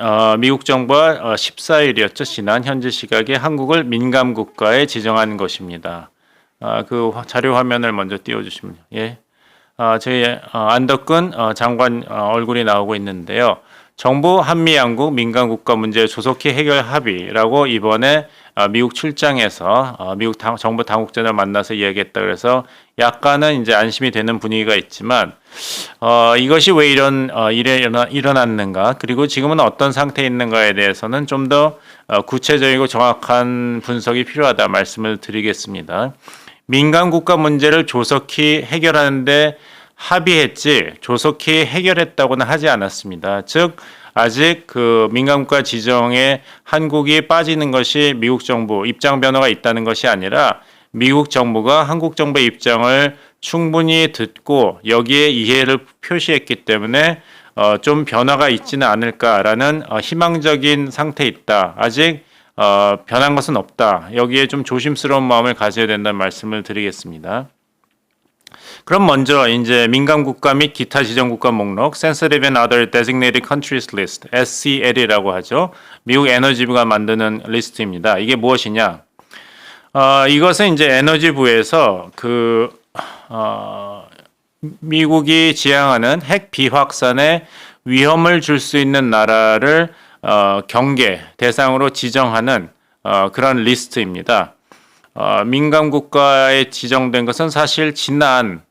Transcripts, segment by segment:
어, 미국 정부가 어, 14일이었죠. 지난 현지 시각에 한국을 민감 국가에 지정한 것입니다. 아, 그 화- 자료 화면을 먼저 띄워주시면 예. 아, 저희 어, 안덕근 어, 장관 어, 얼굴이 나오고 있는데요. 정부 한미 양국 민간 국가 문제 조속히 해결 합의라고 이번에 어, 미국 출장에서 어, 미국 당- 정부 당국자들 만나서 이야기했다 그래서 약간은 이제 안심이 되는 분위기가 있지만 어, 이것이 왜 이런 어, 일이 일어나, 일어났는가 그리고 지금은 어떤 상태에 있는가에 대해서는 좀더 어, 구체적이고 정확한 분석이 필요하다 말씀을 드리겠습니다. 민간 국가 문제를 조속히 해결하는데 합의했지 조속히 해결했다고는 하지 않았습니다. 즉 아직 그 민간 국가 지정에 한국이 빠지는 것이 미국 정부 입장 변화가 있다는 것이 아니라 미국 정부가 한국 정부의 입장을 충분히 듣고 여기에 이해를 표시했기 때문에 어, 좀 변화가 있지는 않을까라는 어, 희망적인 상태에 있다. 아직 어, 변한 것은 없다. 여기에 좀 조심스러운 마음을 가져야 된다는 말씀을 드리겠습니다. 그럼 먼저 이제 민간 국가 및 기타 지정 국가 목록 Sensitive and Other Designated Countries List SCL이라고 하죠. 미국 에너지부가 만드는 리스트입니다. 이게 무엇이냐? 어, 이것은 이제 에너지부에서 그 어, 미국이 지향하는 핵 비확산에 위험을 줄 수 있는 나라를 어, 경계 대상으로 지정하는 어, 그런 리스트입니다. 어, 민간 국가에 지정된 것은 사실 지난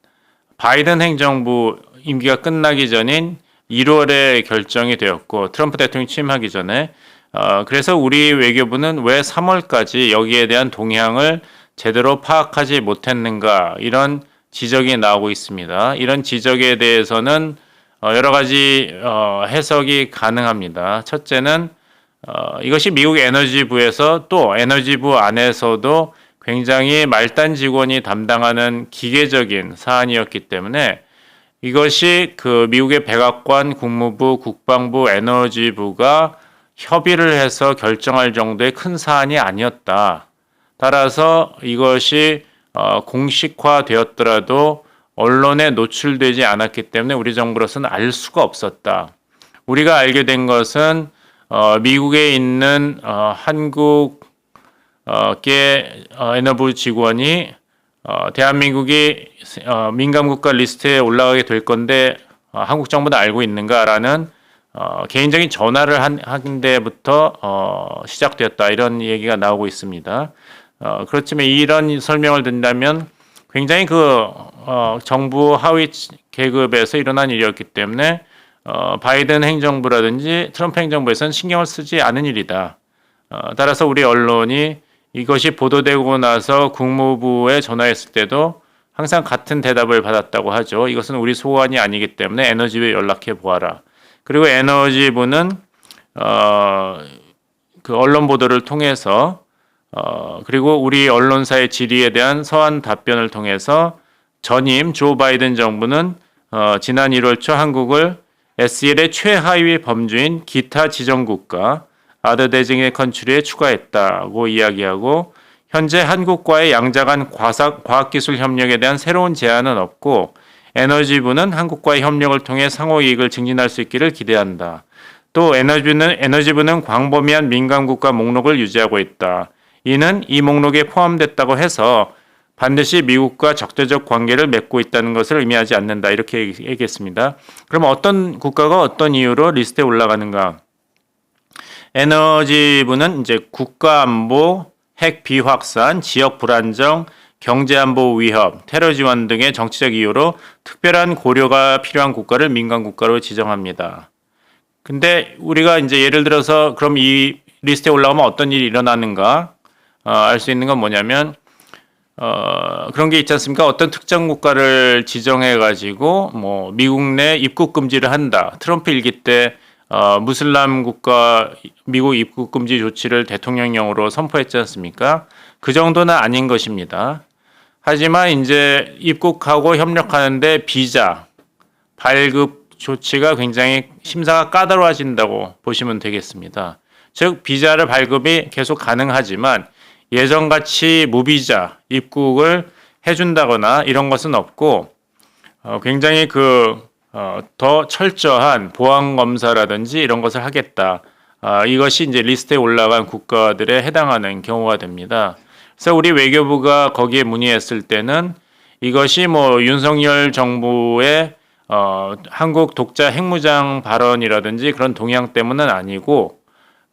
바이든 행정부 임기가 끝나기 전인 1월에 결정이 되었고 트럼프 대통령이 취임하기 전에 어, 그래서 우리 외교부는 왜 3월까지 여기에 대한 동향을 제대로 파악하지 못했는가 이런 지적이 나오고 있습니다. 이런 지적에 대해서는 어, 여러 가지 어, 해석이 가능합니다. 첫째는 어, 이것이 미국 에너지부에서 또 에너지부 안에서도 굉장히 말단 직원이 담당하는 기계적인 사안이었기 때문에 이것이 그 미국의 백악관, 국무부, 국방부, 에너지부가 협의를 해서 결정할 정도의 큰 사안이 아니었다. 따라서 이것이 어, 공식화되었더라도 언론에 노출되지 않았기 때문에 우리 정부로서는 알 수가 없었다. 우리가 알게 된 것은 어, 미국에 있는 어, 한국 어, 에너부 직원이 어, 대한민국이 어, 민감국가 리스트에 올라가게 될 건데 어, 한국 정부는 알고 있는가라는 어, 개인적인 전화를 한, 한 데부터 어, 시작되었다 이런 얘기가 나오고 있습니다. 어, 그렇지만 이런 설명을 든다면 굉장히 그 어, 정부 하위 계급에서 일어난 일이었기 때문에 어, 바이든 행정부라든지 트럼프 행정부에서는 신경을 쓰지 않은 일이다. 어, 따라서 우리 언론이 이것이 보도되고 나서 국무부에 전화했을 때도 항상 같은 대답을 받았다고 하죠. 이것은 우리 소관이 아니기 때문에 에너지부에 연락해 보아라. 그리고 에너지부는 어, 그 언론 보도를 통해서 어, 그리고 우리 언론사의 질의에 대한 서한 답변을 통해서 전임 조 바이든 정부는 어, 지난 1월 초 한국을 SL의 최하위 범주인 기타 지정국가 아더 대징의 컨트리에 추가했다고 이야기하고 현재 한국과의 양자간 과학, 과학기술 협력에 대한 새로운 제안은 없고 에너지부는 한국과의 협력을 통해 상호 이익을 증진할 수 있기를 기대한다. 또 에너지부는 에너지부는 광범위한 민간 국가 목록을 유지하고 있다. 이는 이 목록에 포함됐다고 해서 반드시 미국과 적대적 관계를 맺고 있다는 것을 의미하지 않는다. 이렇게 얘기했습니다. 그럼 어떤 국가가 어떤 이유로 리스트에 올라가는가? 에너지부는 이제 국가안보, 핵 비확산, 지역 불안정, 경제안보 위협, 테러 지원 등의 정치적 이유로 특별한 고려가 필요한 국가를 민간 국가로 지정합니다. 근데 우리가 이제 예를 들어서 그럼 이 리스트에 올라오면 어떤 일이 일어나는가 어, 알 수 있는 건 뭐냐면 어, 그런 게 있지 않습니까? 어떤 특정 국가를 지정해 가지고 뭐 미국 내 입국 금지를 한다. 트럼프 일기 때 어, 무슬람 국가 미국 입국 금지 조치를 대통령령으로 선포했지 않습니까? 그 정도는 아닌 것입니다. 하지만 이제 입국하고 협력하는데 비자 발급 조치가 굉장히 심사가 까다로워진다고 보시면 되겠습니다. 즉 비자를 발급이 계속 가능하지만 예전같이 무비자 입국을 해준다거나 이런 것은 없고 어, 굉장히 그 어, 더 철저한 보안 검사라든지 이런 것을 하겠다. 아, 이것이 이제 리스트에 올라간 국가들에 해당하는 경우가 됩니다. 그래서 우리 외교부가 거기에 문의했을 때는 이것이 뭐 윤석열 정부의 어, 한국 독자 핵무장 발언이라든지 그런 동향 때문은 아니고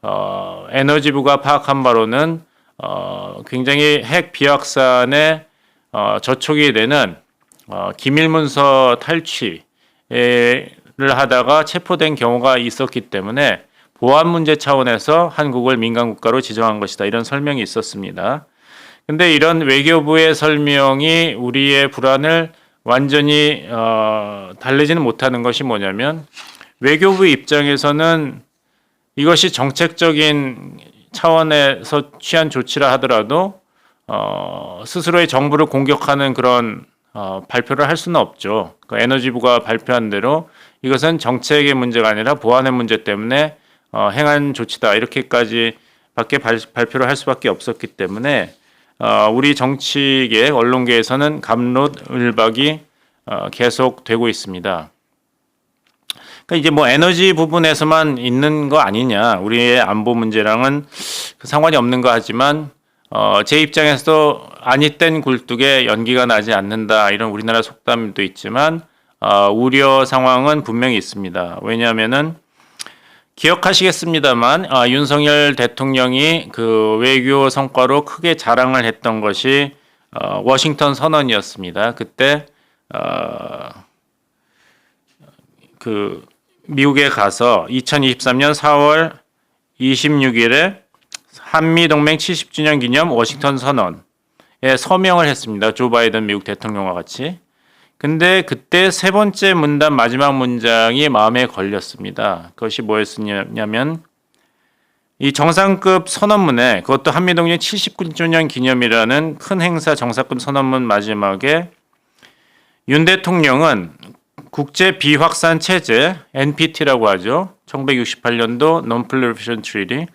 어, 에너지부가 파악한 바로는 어, 굉장히 핵 비확산에 어, 저촉이 되는 어, 기밀 문서 탈취 를 하다가 체포된 경우가 있었기 때문에 보안 문제 차원에서 한국을 민간 국가로 지정한 것이다 이런 설명이 있었습니다. 근데 이런 외교부의 설명이 우리의 불안을 완전히 어, 달래지는 못하는 것이 뭐냐면 외교부 입장에서는 이것이 정책적인 차원에서 취한 조치라 하더라도 어, 스스로의 정부를 공격하는 그런 어, 발표를 할 수는 없죠. 그 에너지부가 발표한 대로 이것은 정책의 문제가 아니라 보안의 문제 때문에 어, 행한 조치다 이렇게까지 밖에 발, 발표를 할 수밖에 없었기 때문에 어, 우리 정치계 언론계에서는 감롯을박이 어, 계속되고 있습니다. 그러니까 이제 뭐 에너지 부분에서만 있는 거 아니냐 우리의 안보 문제랑은 그 상관이 없는 거 하지만 어, 제 입장에서도 아니 땐 굴뚝에 연기가 나지 않는다 이런 우리나라 속담도 있지만 어, 우려 상황은 분명히 있습니다. 왜냐하면은 기억하시겠습니다만 아, 윤석열 대통령이 그 외교 성과로 크게 자랑을 했던 것이 어, 워싱턴 선언이었습니다. 그때 어, 그 미국에 가서 2023년 4월 26일에 한미 동맹 70주년 기념 워싱턴 선언에 서명을 했습니다. 조 바이든 미국 대통령과 같이. 근데 그때 세 번째 문단 마지막 문장이 마음에 걸렸습니다. 그것이 뭐였냐면 이 정상급 선언문에 그것도 한미동맹 79주년 기념이라는 큰 행사 정상급 선언문 마지막에 윤 대통령은 국제 비확산 체제 NPT라고 하죠. 1968년도 Non-Proliferation Treaty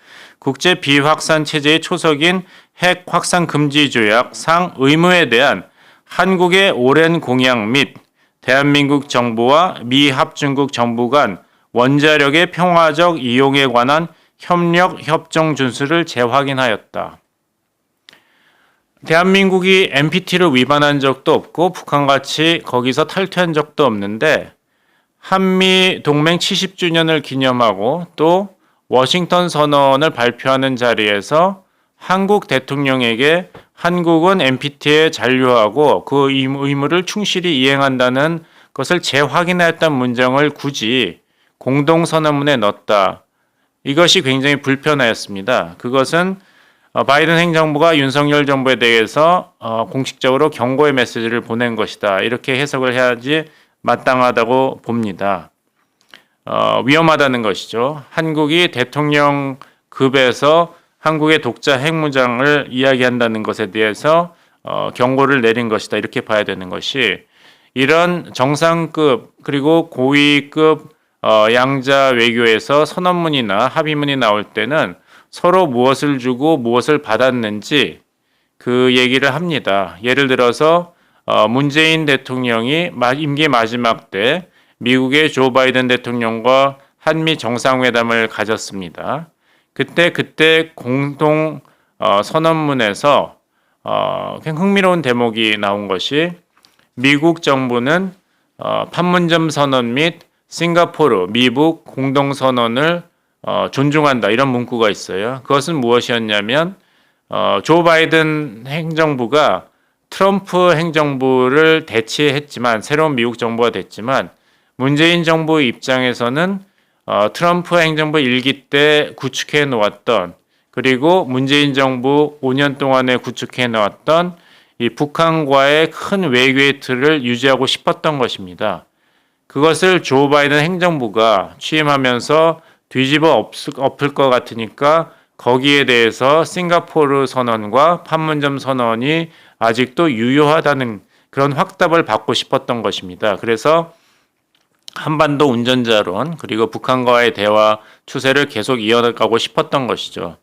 국제 비확산 체제의 초석인 핵 확산 금지 조약 상 의무에 대한 한국의 오랜 공약 및 대한민국 정부와 미 합중국 정부 간 원자력의 평화적 이용에 관한 협력 협정 준수를 재확인하였다. 대한민국이 NPT를 위반한 적도 없고 북한같이 거기서 탈퇴한 적도 없는데 한미 동맹 70주년을 기념하고 또 워싱턴 선언을 발표하는 자리에서 한국 대통령에게 한국은 NPT에 잔류하고 그 의무를 충실히 이행한다는 것을 재확인하였다는 문장을 굳이 공동선언문에 넣었다. 이것이 굉장히 불편하였습니다. 그것은 어, 바이든 행정부가 윤석열 정부에 대해서 어, 공식적으로 경고의 메시지를 보낸 것이다. 이렇게 해석을 해야지 마땅하다고 봅니다. 어, 위험하다는 것이죠. 한국이 대통령 급에서 한국의 독자 핵무장을 이야기한다는 것에 대해서 어, 경고를 내린 것이다 이렇게 봐야 되는 것이 이런 정상급 그리고 고위급 어, 양자 외교에서 선언문이나 합의문이 나올 때는 서로 무엇을 주고 무엇을 받았는지 그 얘기를 합니다. 예를 들어서 어, 문재인 대통령이 임기 마지막 때 미국의 조 바이든 대통령과 한미 정상회담을 가졌습니다. 그때 그때 공동 어, 선언문에서 어, 흥미로운 대목이 나온 것이 미국 정부는 어, 판문점 선언 및 싱가포르 미북 공동 선언을 어, 존중한다 이런 문구가 있어요. 그것은 무엇이었냐면 어, 조 바이든 행정부가 트럼프 행정부를 대체했지만 새로운 미국 정부가 됐지만 문재인 정부 입장에서는 어, 트럼프 행정부 일기 때 구축해 놓았던 그리고 문재인 정부 5년 동안에 구축해 놓았던 이 북한과의 큰 외교의 틀을 유지하고 싶었던 것입니다. 그것을 조 바이든 행정부가 취임하면서 뒤집어 엎을 것 같으니까 거기에 대해서 싱가포르 선언과 판문점 선언이 아직도 유효하다는 그런 확답을 받고 싶었던 것입니다. 그래서 한반도 운전자론 그리고 북한과의 대화 추세를 계속 이어가고 싶었던 것이죠.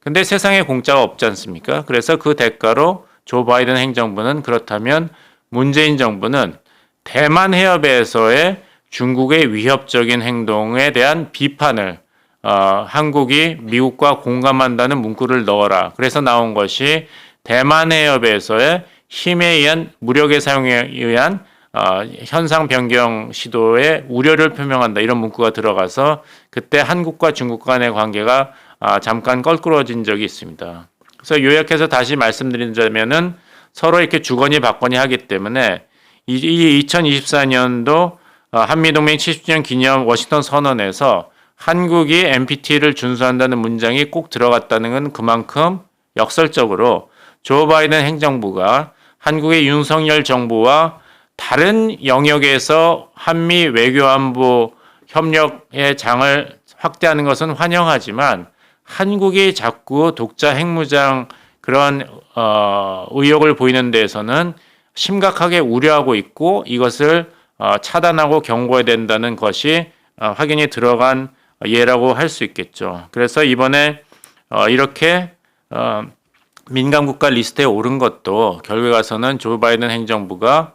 근데 세상에 공짜가 없지 않습니까? 그래서 그 대가로 조 바이든 행정부는 그렇다면 문재인 정부는 대만 해협에서의 중국의 위협적인 행동에 대한 비판을 어, 한국이 미국과 공감한다는 문구를 넣어라. 그래서 나온 것이 대만 해협에서의 힘에 의한 무력의 사용에 의한 어, 현상 변경 시도에 우려를 표명한다 이런 문구가 들어가서 그때 한국과 중국 간의 관계가 아, 잠깐 껄끄러진 적이 있습니다. 그래서 요약해서 다시 말씀드리자면은 서로 이렇게 주거니 받거니 하기 때문에 이, 이 2024년도 어, 한미동맹 70주년 기념 워싱턴 선언에서 한국이 NPT를 준수한다는 문장이 꼭 들어갔다는 건 그만큼 역설적으로 조 바이든 행정부가 한국의 윤석열 정부와 다른 영역에서 한미 외교안보 협력의 장을 확대하는 것은 환영하지만 한국이 자꾸 독자 핵무장 그런 어, 의혹을 보이는 데에서는 심각하게 우려하고 있고 이것을 어, 차단하고 경고해야 된다는 것이 어, 확인이 들어간 예라고 할 수 있겠죠. 그래서 이번에 어, 이렇게 어, 민감 국가 리스트에 오른 것도 결국에 가서는 조 바이든 행정부가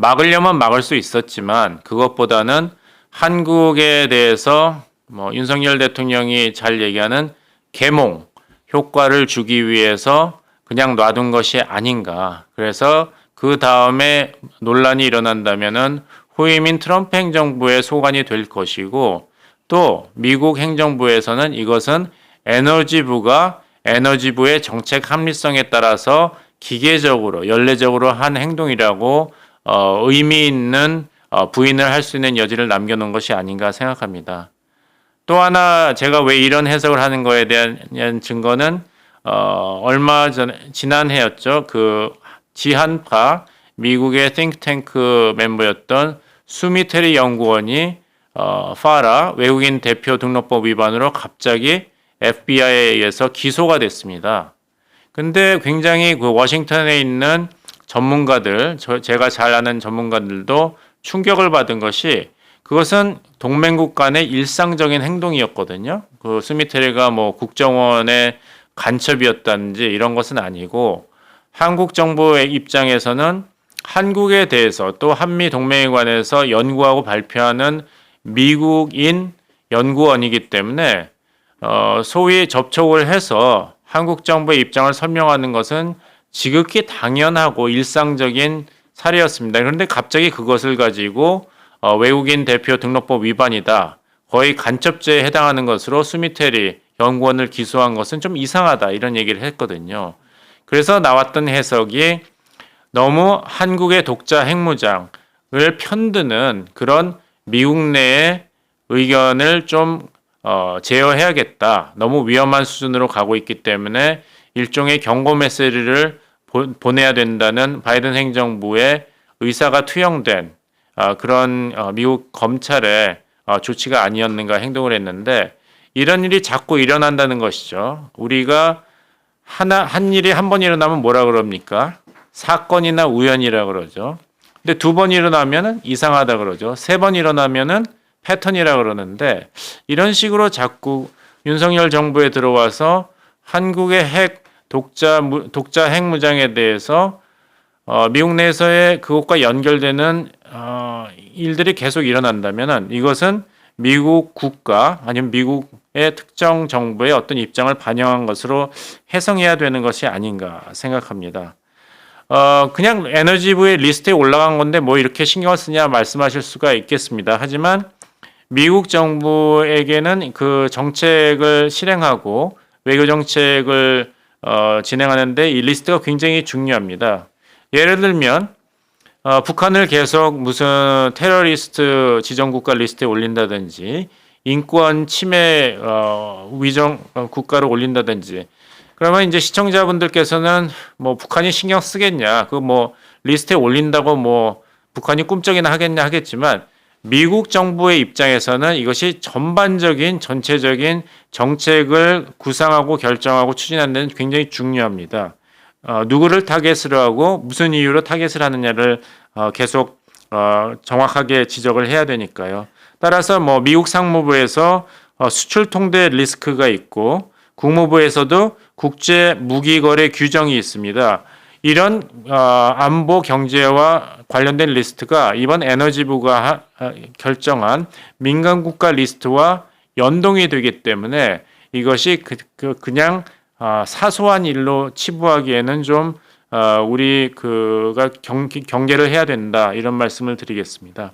막으려면 막을 수 있었지만 그것보다는 한국에 대해서 뭐 윤석열 대통령이 잘 얘기하는 계몽 효과를 주기 위해서 그냥 놔둔 것이 아닌가. 그래서 그 다음에 논란이 일어난다면은 후임인 트럼프 행정부의 소관이 될 것이고 또 미국 행정부에서는 이것은 에너지부가 에너지부의 정책 합리성에 따라서 기계적으로 연례적으로 한 행동이라고 어, 의미 있는 어, 부인을 할 수 있는 여지를 남겨놓은 것이 아닌가 생각합니다. 또 하나 제가 왜 이런 해석을 하는 거에 대한 증거는 어, 얼마 전 지난해였죠. 그 지한파 미국의 띵크탱크 멤버였던 수미테리 연구원이 어, 파라 외국인 대표 등록법 위반으로 갑자기 FBI에 의해서 기소가 됐습니다. 근데 굉장히 그 워싱턴에 있는 전문가들, 저, 제가 잘 아는 전문가들도 충격을 받은 것이 그것은 동맹국 간의 일상적인 행동이었거든요. 그 스미테리가 뭐 국정원의 간첩이었다든지 이런 것은 아니고 한국 정부의 입장에서는 한국에 대해서 또 한미 동맹에 관해서 연구하고 발표하는 미국인 연구원이기 때문에 어, 소위 접촉을 해서 한국 정부의 입장을 설명하는 것은 지극히 당연하고 일상적인 사례였습니다. 그런데 갑자기 그것을 가지고 어, 외국인 대표 등록법 위반이다. 거의 간첩죄에 해당하는 것으로 스미테리 연구원을 기소한 것은 좀 이상하다. 이런 얘기를 했거든요. 그래서 나왔던 해석이 너무 한국의 독자 핵무장을 편드는 그런 미국 내의 의견을 좀 어, 제어해야겠다. 너무 위험한 수준으로 가고 있기 때문에 일종의 경고 메시지를 보, 보내야 된다는 바이든 행정부의 의사가 투영된 어, 그런 어, 미국 검찰의 어, 조치가 아니었는가 행동을 했는데 이런 일이 자꾸 일어난다는 것이죠. 우리가 하나 한 일이 한 번 일어나면 뭐라 그럽니까? 사건이나 우연이라 그러죠. 근데 두 번 일어나면은 이상하다 그러죠. 세 번 일어나면은 패턴이라 그러는데 이런 식으로 자꾸 윤석열 정부에 들어와서 한국의 핵 독자 무- 독자 핵 무장에 대해서 어, 미국 내에서의 그것과 연결되는 어, 일들이 계속 일어난다면은 이것은 미국 국가 아니면 미국의 특정 정부의 어떤 입장을 반영한 것으로 해석해야 되는 것이 아닌가 생각합니다. 어, 그냥 에너지부의 리스트에 올라간 건데 뭐 이렇게 신경을 쓰냐 말씀하실 수가 있겠습니다. 하지만 미국 정부에게는 그 정책을 실행하고 외교 정책을 어, 진행하는데 이 리스트가 굉장히 중요합니다. 예를 들면 어, 북한을 계속 무슨 테러리스트 지정국가 리스트에 올린다든지 인권 침해 어, 위정 어, 국가로 올린다든지 그러면 이제 시청자분들께서는 뭐 북한이 신경 쓰겠냐 그 뭐 리스트에 올린다고 뭐 북한이 꿈쩍이나 하겠냐 하겠지만 미국 정부의 입장에서는 이것이 전반적인 전체적인 정책을 구상하고 결정하고 추진하는 데는 굉장히 중요합니다. 어, 누구를 타겟으로 하고 무슨 이유로 타겟을 하느냐를 어, 계속 어, 정확하게 지적을 해야 되니까요. 따라서 뭐 미국 상무부에서 어, 수출 통제 리스크가 있고 국무부에서도 국제 무기 거래 규정이 있습니다. 이런 어, 안보 경제와 관련된 리스트가 이번 에너지부가 하- 어, 결정한 민간 국가 리스트와 연동이 되기 때문에 이것이 그, 그 그냥 아, 사소한 일로 치부하기에는 좀 어, 우리 그가 경, 경계를 해야 된다 이런 말씀을 드리겠습니다.